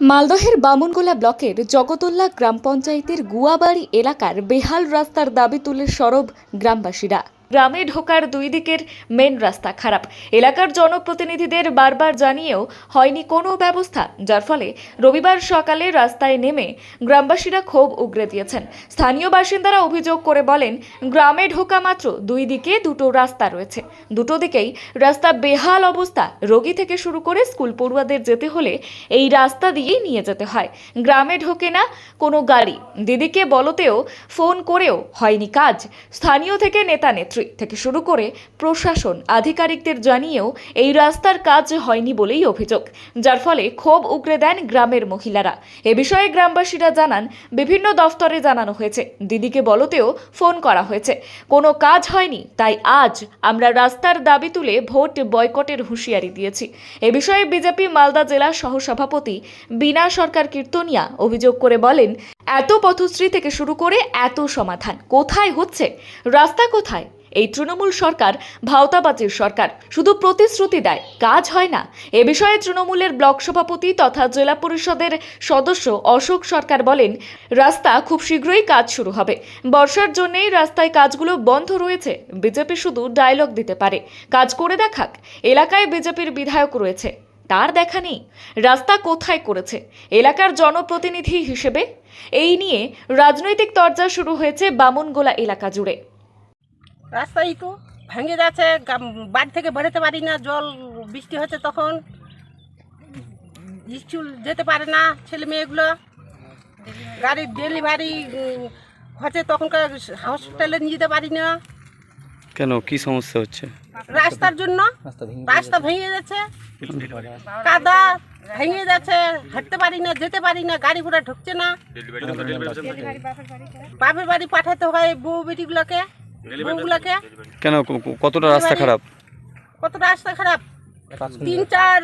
মালদহের বামুনগোলা ব্লকের জগতল্লা গ্রাম পঞ্চায়েতের গুয়াবাড়ি এলাকার বেহাল রাস্তার দাবি তুলে সরব গ্রামবাসীরা। গ্রামে ঢোকার দুই দিকের মেন রাস্তা খারাপ। এলাকার জনপ্রতিনিধিদের বারবার জানিয়েও হয়নি কোনো ব্যবস্থা, যার ফলে রবিবার সকালে রাস্তায় নেমে গ্রামবাসীরা ক্ষোভ উগরে দিয়েছেন। স্থানীয় বাসিন্দারা অভিযোগ করে বলেন, গ্রামে ঢোকা মাত্র দুই দিকে দুটো রাস্তা রয়েছে। দুটো দিকেই রাস্তা বেহাল অবস্থা, রোগী থেকে শুরু করে স্কুল পড়ুয়াদের যেতে হলে এই রাস্তা দিয়েই নিয়ে যেতে হয়। গ্রামে ঢোকে না কোনো গাড়ি। দিদিকে বলতেও ফোন করেও হয়নি কাজ। স্থানীয় থেকে নেতা নেত্রী থেকে শুরু করে প্রশাসন, আধিকারিকদের জানিয়েও এই রাস্তার কাজ হয়নি বলেই অভিযোগ, যার ফলে ক্ষোভ উগরে দেন গ্রামের মহিলারা। এ বিষয়ে গ্রামবাসীরা জানান, বিভিন্ন দফতরে জানানো হয়েছে। দিদিকে বলতেও ফোন করা হয়েছে। কোনো কাজ হয়নি, তাই আজ আমরা রাস্তার দাবি তুলে ভোট বয়কটের হুঁশিয়ারি দিয়েছি। এ বিষয়ে বিজেপি মালদা জেলা সহসভাপতি বিনা সরকার কীর্তনিয়া অভিযোগ করে বলেন এত পথশ্রী থেকে শুরু করে এত সমাধান। কোথায় হচ্ছে? রাস্তা কোথায়? এই তৃণমূল সরকার ভাওতাবাজির সরকার। শুধু প্রতিশ্রুতি দেয়, কাজ হয় না। এ বিষয়ে তৃণমূলের ব্লক সভাপতি তথা জেলা পরিষদের সদস্য অশোক সরকার বলেন, রাস্তা খুব শীঘ্রই কাজ শুরু হবে। বর্ষার জন্যেই রাস্তায় কাজগুলো বন্ধ রয়েছে। বিজেপি শুধু ডায়লগ দিতে পারে। কাজ করে দেখাক। এলাকায় বিজেপির বিধায়ক রয়েছে। তার দেখা নেই। রাস্তা কোথায় করেছে? এলাকার জনপ্রতিনিধি হিসেবে এই নিয়ে রাজনৈতিক তরজা শুরু হয়েছে বামুনগোলা এলাকা জুড়ে। রাস্তাই তো ভেঙে যাচ্ছে বাড়ি থেকে বেরোতে পারি না, জল, বৃষ্টি হচ্ছে তখন। স্কুল যেতে পারে না ছেলে মেয়েগুলো। গাড়ির ডেলিভারি হচ্ছে তখনকার হসপিটালে নিয়ে যেতে পারি না। কেন? কি সমস্যা হচ্ছে? রাস্তার জন্য রাস্তা ভেঙে যাচ্ছে কাদা ভেঙে যাচ্ছে হাঁটতে পারি না যেতে পারি না গাড়ি ঘোড়া ঢুকছে না। বাপের বাড়ি পাঠাতে হয় বউ বেটিগুলোকে বউগুলোকে। কেন? কতটা রাস্তা খারাপ? কত রাস্তা খারাপ? তিন চার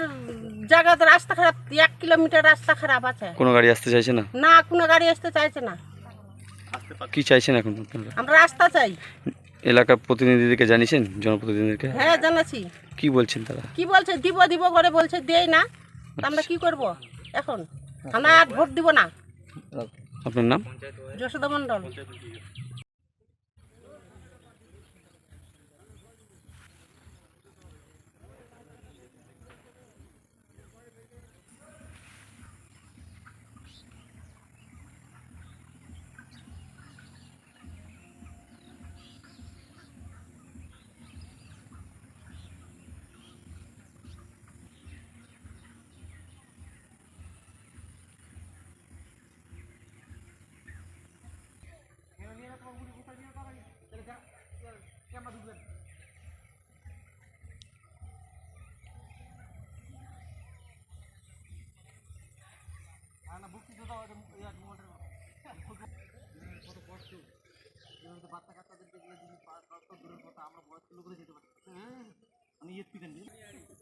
জায়গাতে রাস্তা খারাপ এক কিলোমিটার রাস্তা খারাপ আছে। কোনো গাড়ি আসতে চাইছে না? না কোনো গাড়ি আসতে চাইছে না। কি চাইছেন এখন আমরা রাস্তা চাই। এলাকার প্রতিনিধিদেরকে জানিয়েছেন জনপ্রতিনিধিদেরকে? হ্যাঁ জানাচ্ছি। কি বলছেন তারা? কি বলছে? দিব দিব করে বলছে দেই না। তা আমরা কি করব? এখন আমরা আর ভোট দিব না। আপনার নাম? যশোদা মণ্ডল। Ini yang kita lihat.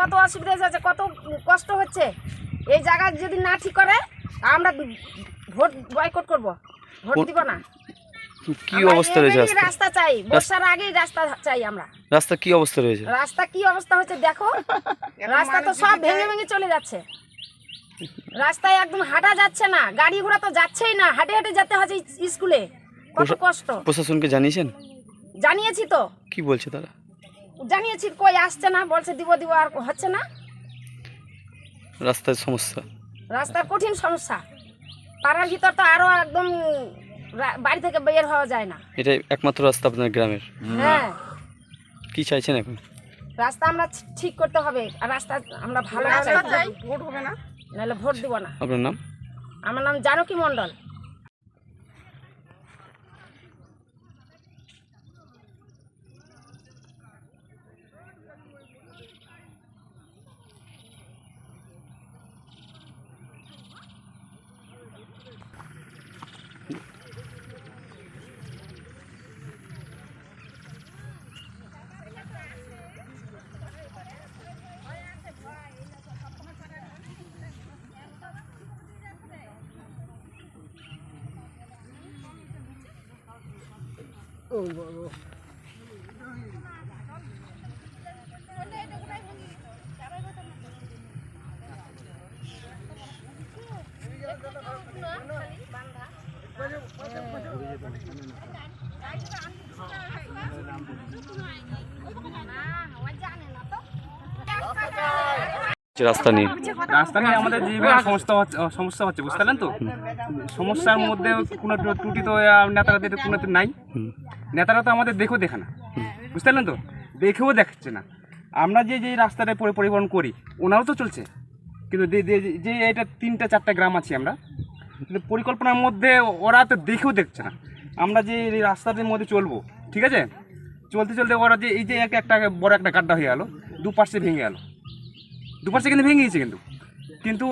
কত অসুবিধা হচ্ছে কত কষ্ট হচ্ছে? এই জায়গা যদি না ঠিক করে আমরা ভোট বয়কট করব। ভোট দিব না। কি অবস্থা রয়েছে রাস্তা? রাস্তা চাই। বর্ষার আগেই রাস্তা চাই আমরা। রাস্তা কি অবস্থা রয়েছে? রাস্তা কি অবস্থা হচ্ছে দেখো। রাস্তা তো সব ভেঙে ভেঙে চলে যাচ্ছে। রাস্তায় একদম হাঁটা যাচ্ছে না। গাড়ি ঘোড়া তো যাচ্ছেই না। হাঁটে হাঁটে যেতে হচ্ছে স্কুলে। কত কষ্ট। প্রশাসনকে জানিয়েছেন? জানিয়েছি তো। কি বলছে তারা? জানিয়েছি কই আসছে না বলছে দিব দিব আর হচ্ছে না। রাস্তার সমস্যা। রাস্তার কঠিন সমস্যা। পাড়ার ভিতর তো আরও একদম বাড়ি থেকে বের হওয়া যায় না। এটা একমাত্র রাস্তা আপনার গ্রামের। হ্যাঁ। কি চাইছেন এখন? রাস্তা আমরা ঠিক করতে হবে আর রাস্তা আমরা ভালো চাই। ভোট হবে না। নাহলে ভোট দিব না। আপনার নাম? আমার নাম জানকী মণ্ডল। Ô, ô. যে রাস্তা নিয়ে। রাস্তা নিয়ে আমাদের যে সমস্যা হচ্ছে সমস্যা হচ্ছে বুঝতে পারলেন তো? সমস্যার মধ্যে কোনো ত্রুটি তো আহ, নেতারাদের কোনো নাই। নেতারা তো আমাদের দেখেও দেখে না। বুঝতে পারলেন তো? দেখেও দেখাচ্ছে না। আমরা যে যে রাস্তাটা পরিবহন করি ওনারও তো চলছে। কিন্তু যে- এটা তিনটা চারটা গ্রাম আছি আমরা কিন্তু পরিকল্পনার মধ্যে ওরা তো দেখেও দেখছে না। আমরা যে রাস্তাটার মধ্যে চলবো ঠিক আছে? চলতে চলতে ওরা যে এই যে এক একটা বড় একটা গাড্ডা হয়ে গেল দুপাশে ভেঙে গেল। দুপাশে কিন্তু ভেঙে গেছে কিন্তু। কিন্তু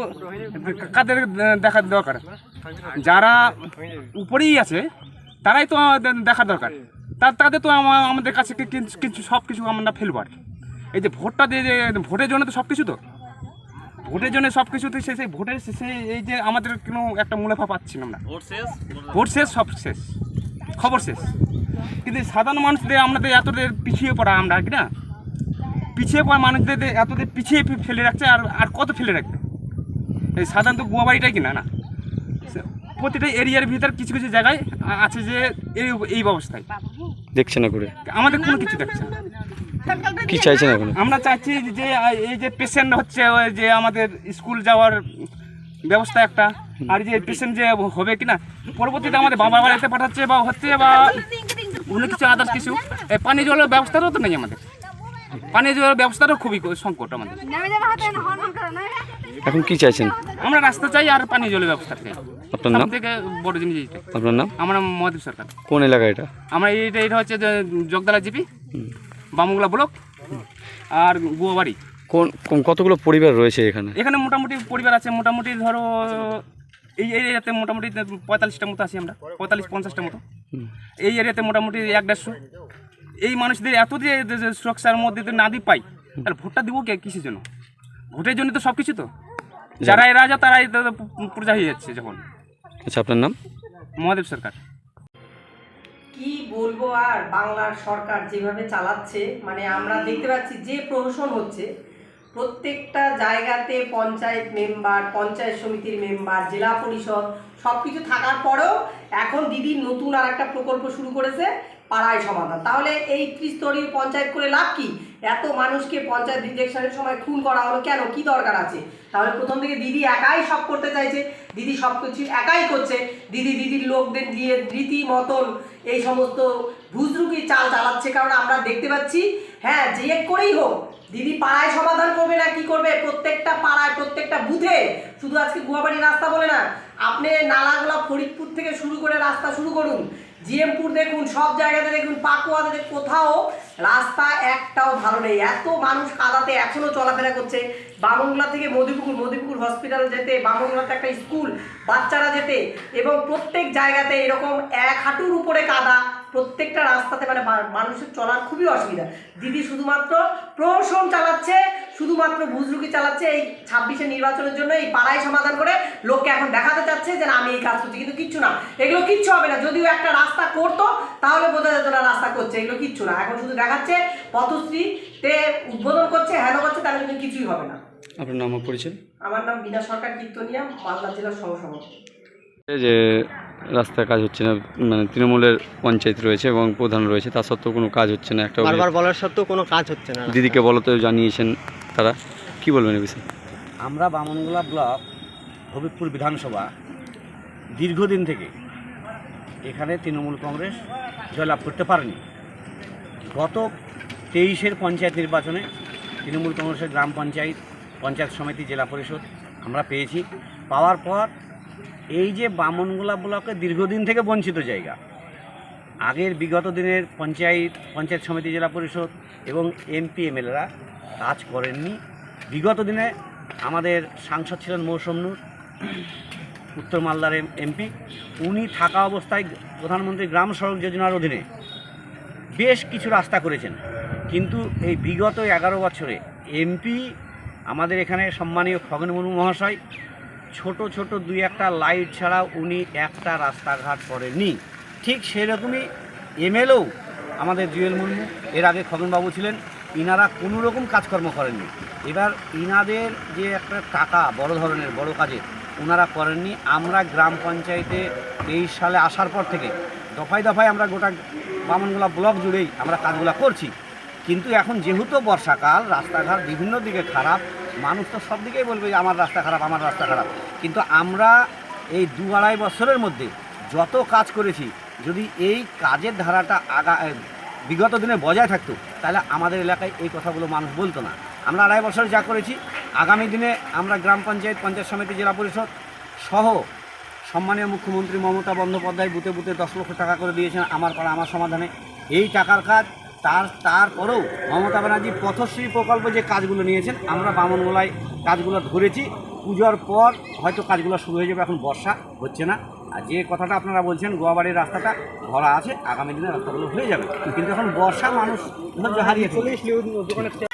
কাদের দেখার দরকার? যারা উপরেই আছে তারাই তো দেখার দরকার। তা তাদের তো আমাদের কাছে কিছু সব কিছু আমরা ফেলব আর এই যে ভোটটা দিয়ে ভোটের জন্য তো সব কিছু তো। ভোটের জন্য সব কিছু তো সে সেই ভোটের শেষে এই যে আমাদের কোনো একটা মুনাফা পাচ্ছি না আমরা। ভোট শেষ সব শেষ। খবর শেষ। কিন্তু সাধারণ মানুষদের আমাদের এতদের পিছিয়ে পড়া আমরা কি না? পিছিয়ে পড়া মানুষদের এতদের পিছিয়ে ফেলে রাখছে আর আর কত ফেলে রাখবে? এই সাধারণত গোয়া বাড়িটাই কিনা না? সে- প্রতিটা এরিয়ার ভিতর কিছু কিছু জায়গায় আছে যে এই এই ব্যবস্থায়। দেখছে না করে? আমাদের কোনো কিছু দেখছে না। কি চাইছেন এখন? আমরা চাইছি যে এই যে পেশেন্ট হচ্ছে ওই যে আমাদের স্কুল যাওয়ার ব্যবস্থা একটা। আর যে পেশেন্ট যে হবে কিনা পরবর্তীতে আমাদের বাবা বাড়িতে পাঠাচ্ছে বা হচ্ছে বা অন্য কিছু আদার্স কিছু। এই পানীয় জলের ব্যবস্থাটাও তো নেই আমাদের। পানীয় জলের ব্যবস্থাটাও খুবই সংকট আমাদের। এখন কি চাইছেন? আমরা রাস্তা চাই আর পানীয় জলের ব্যবস্থা চাই। আপনার নাম? থেকে বড় জিনিস আপনার নাম? আমরা মহাদেব সরকার। কোন এলাকা এটা? আমরা এইটা এটা হচ্ছে জগদালা জিপি বামুগলা ব্লক আর গুয়াবাড়ি। কোন কোন কতগুলো পরিবার রয়েছে এখানে? এখানে মোটামুটি পরিবার আছে মোটামুটি ধরো এই এরিয়াতে মোটামুটি পঁয়তাল্লিশটা মতো আছি আমরা পঁয়তাল্লিশ পঞ্চাশটা মতো। এই এরিয়াতে মোটামুটি এক দেড়শো। এই মানুষদের এত যে সুরক্ষার মধ্যে যদি না দি পাই তাহলে ভোটটা দিব কে? কিসের জন্য? ভোটের জন্য তো সব কিছু তো যারা এ রাজা তারাই প্রজা হয়ে যাচ্ছে যখন। আচ্ছা আপনার নাম? মহাদেব সরকার। কি বলব আর বাংলার সরকার যেভাবে চালাচ্ছে মানে আমরা দেখতে পাচ্ছি যে প্রহসন হচ্ছে প্রত্যেকটা জায়গাতে পঞ্চায়েত মেম্বার পঞ্চায়েত সমিতির মেম্বার জেলা পরিষদ সব কিছু থাকার পরেও এখন দিদির নতুন আর একটা প্রকল্প শুরু করেছে, পাড়ায় সমাধান। তাহলে এই ত্রিস্তরীয় পঞ্চায়েত করে লাভ কি? এত মানুষকে পঞ্চায়েত ইলেকশনের সময় খুন করা হলো কেন? কি দরকার আছে? তাহলে প্রথম থেকে দিদি একাই সব করতে চাইছে, দিদি সব কিছু একাই করছে, দিদি দিদির লোকদের দিয়ে রীতি মতন এই সমস্ত ভুজরুকি চাল চালাচ্ছে। কারণ আমরা দেখতে পাচ্ছি হ্যাঁ যে করেই হোক, দিদি পাড়ায় সমাধান করবে না, কি করবে? প্রত্যেকটা বুথে, শুধু আজকে গুয়াবাড়ি রাস্তা বলে না, আপনি নালাগোলা ফরিদপুর থেকে শুরু করে রাস্তা শুরু করুন। জিএমপুর দেখুন, সব জায়গাতে দেখুন, পাকুয়াতে কোথাও রাস্তা একটাও ভালো নেই। এত মানুষ কাদাতে এখনও চলাফেরা করছে। বামংলা থেকে মধুপুকুর মধুপুকুর হসপিটাল যেতে, বামংলাতে একটা স্কুল বাচ্চারা যেতে, এবং প্রত্যেক জায়গাতে এরকম এক হাঁটুর উপরে কাদা, প্রত্যেকটা রাস্তাতে মানে মানুষের চলার খুবই অসুবিধা। দিদি শুধুমাত্র প্রহসন চালাচ্ছে, শুধুমাত্র বুজরুকি চালাচ্ছে, এই ছাব্বিশে নির্বাচনের জন্য এই পাড়ায় সমাধান করে লোককে এখন দেখাতে চাচ্ছে যে আমি এই কাজ করছি, কিন্তু কিচ্ছু না। এগুলো কিচ্ছু হবে না। যদিও একটা রাস্তা করতো, তাহলে বোঝা যেত না রাস্তা করছে, এগুলো কিচ্ছু না। এখন শুধু দেখাচ্ছে, পথশ্রীতে উদ্বোধন করছে হেন করছে, তাহলে কিন্তু কিছুই হবে না। আপনার নাম ও পরিচয়? আমার নাম বিনা সরকার কীর্তনিয়া মালদা জেলার সহসভাপতি। এই যে রাস্তার কাজ হচ্ছে না মানে তৃণমূলের পঞ্চায়েত রয়েছে এবং প্রধান রয়েছে তা সত্ত্বেও কোনো কাজ হচ্ছে না একটা বারবার বলার সত্ত্বেও কোনো কাজ হচ্ছে না দিদিকে বলো তো জানিয়েছেন তারা। কি বলবেন এই বিষয়ে? আমরা বামনগোলা ব্লক হবিবপুর বিধানসভা দীর্ঘদিন থেকে এখানে তৃণমূল কংগ্রেস জয়লাভ করতে পারেনি। গত তেইশের পঞ্চায়েত নির্বাচনে তৃণমূল কংগ্রেসের গ্রাম পঞ্চায়েত পঞ্চায়েত সমিতি, জেলা পরিষদ, আমরা পেয়েছি। পাওয়ার পর এই যে বামনগুলা ব্লকে দীর্ঘদিন থেকে বঞ্চিত জায়গা। আগের বিগত দিনের পঞ্চায়েত পঞ্চায়েত সমিতি, জেলা পরিষদ এবং এমপি এমএলএরা কাজ করেননি। বিগত দিনে আমাদের সাংসদ ছিলেন মৌসুম নূর, উত্তর মালদার এমপি উনি থাকা অবস্থায় প্রধানমন্ত্রী গ্রাম সড়ক যোজনার অধীনে বেশ কিছু রাস্তা করেছেন। কিন্তু এই বিগত এগারো বছরে এমপি আমাদের এখানে সম্মানীয় খগেন মুর্মু মহাশয়, ছোট ছোট দুই একটা লাইট ছাড়া উনি একটা রাস্তাঘাট করেননি। ঠিক সেরকমই এমএলও আমাদের জুয়েল মুর্মু, এর আগে খগনবাবু ছিলেন, ইনারা কোনো রকম কাজকর্ম করেননি। এবার ইনাদের যে একটা টাকা, বড় ধরনের, বড় কাজে ওনারা করেননি। আমরা গ্রাম পঞ্চায়েতে তেইশ সালে আসার পর থেকে দফায় দফায় আমরা গোটা বামনগোলা ব্লক জুড়েই আমরা কাজগুলো করছি। কিন্তু এখন যেহেতু বর্ষাকাল, রাস্তাঘাট বিভিন্ন দিকে খারাপ, মানুষ তো সব দিকেই বলবে যে আমার রাস্তা খারাপ, আমার রাস্তা খারাপ। কিন্তু আমরা এই দু আড়াই বছরের মধ্যে যত কাজ করেছি, যদি এই কাজের ধারাটা আগা বিগত দিনে বজায় থাকতো, তাহলে আমাদের এলাকায় এই কথাগুলো মানুষ বলতো না। আমরা আড়াই বছর যা করেছি, আগামী দিনে আমরা গ্রাম পঞ্চায়েত পঞ্চায়েত সমিতি, জেলা পরিষদ সহ সম্মানীয় মুখ্যমন্ত্রী মমতা বন্দ্যোপাধ্যায় বুতে বুতে দশ লক্ষ টাকা করে দিয়েছেন আমার পাড়া, আমার সমাধানে। এই টাকার কাজ তার তারপরেও মমতা ব্যানার্জি পথশ্রী প্রকল্প যে কাজগুলো নিয়েছেন আমরা বামনগোলায় কাজগুলো ধরেছি পুজোর পর হয়তো কাজগুলো শুরু হয়ে যাবে এখন বর্ষা হচ্ছে না আর যে কথাটা আপনারা বলছেন গোয়াবাড়ির রাস্তাটা ভরা আছে আগামী দিনে রাস্তাগুলো হয়ে যাবে কিন্তু এখন বর্ষা মানুষ হারিয়ে ফেলেছে।